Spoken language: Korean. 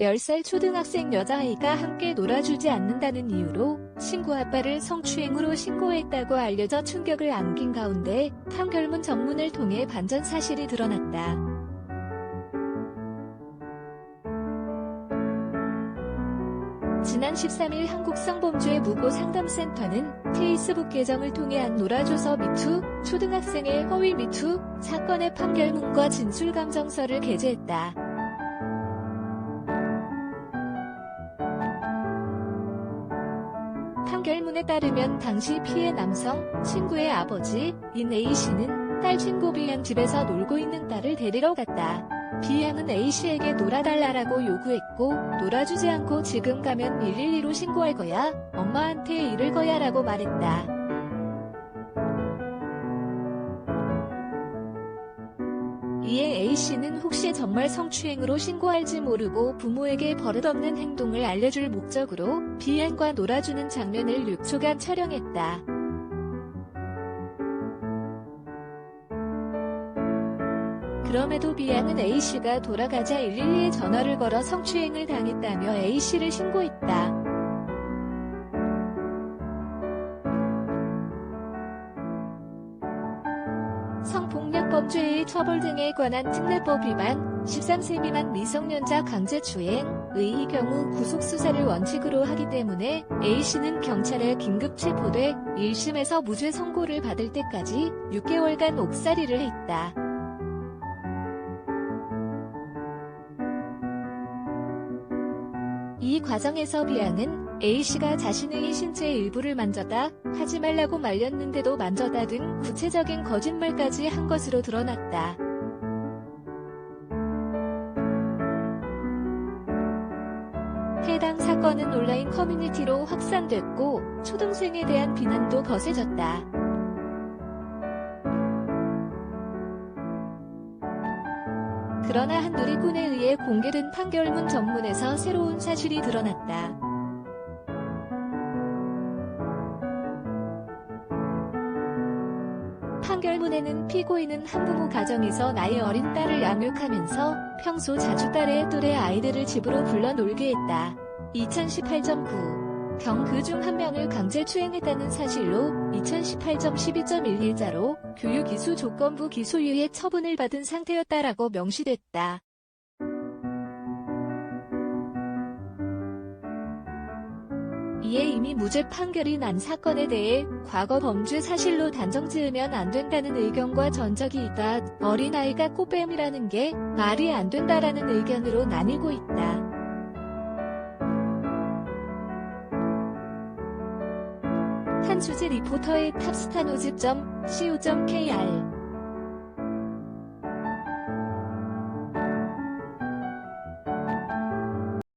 10살 초등학생 여자아이가 함께 놀아주지 않는다는 이유로 친구 아빠를 성추행으로 신고했다고 알려져 충격을 안긴 가운데 판결문 전문을 통해 반전 사실이 드러났다. 지난 13일 한국성범죄 무고상담센터는 페이스북 계정을 통해 한 놀아줘서 미투 초등학생의 허위 미투 사건의 판결문과 진술감정서를 게재했다. 판결문에 따르면 당시 피해 남성 친구의 아버지 인 A씨는 딸 친구 B양 집에서 놀고 있는 딸을 데리러 갔다. B양은 A씨에게 놀아달라라고 요구했고 놀아주지 않고 지금 가면 112로 신고할 거야 엄마한테 이를 거야 라고 말했다. 이에 A씨는 혹시 정말 성추행으로 신고할지 모르고 부모에게 버릇없는 행동을 알려줄 목적으로 B양과 놀아주는 장면을 6초간 촬영했다. 그럼에도 B양은 A씨가 돌아가자 112에 전화를 걸어 성추행을 당했다며 A씨를 신고했다. 성폭력 범죄의 처벌 등에 관한 특례법 위반, 13세 미만 미성년자 강제추행의 경우 구속수사를 원칙으로 하기 때문에 A씨는 경찰에 긴급 체포돼 1심에서 무죄 선고를 받을 때까지 6개월간 옥살이를 했다. 이 과정에서 비양은 A씨가 자신의 신체 일부를 만졌다, 하지 말라고 말렸는데도 만졌다 등 구체적인 거짓말까지 한 것으로 드러났다. 해당 사건은 온라인 커뮤니티로 확산됐고, 초등생에 대한 비난도 거세졌다. 그러나 한 누리꾼에 의해 공개된 판결문 전문에서 새로운 사실이 드러났다. 판결문에는 피고인은 한부모 가정에서 나이 어린 딸을 양육하면서 평소 자주 딸의 또래 아이들을 집으로 불러 놀게 했다. 2018.9 경 그 중 한 명을 강제 추행했다는 사실로 2018점 12.11자로 교육이수 조건부 기소유예 처분을 받은 상태였다라고 명시됐다. 이에 이미 무죄 판결이 난 사건에 대해 과거 범죄 사실로 단정 지으면 안 된다는 의견과 전적이 있다. 어린아이가 꽃뱀이라는 게 말이 안 된다라는 의견으로 나뉘고 있다. 한주제 리포터의 탑스타노집.co.kr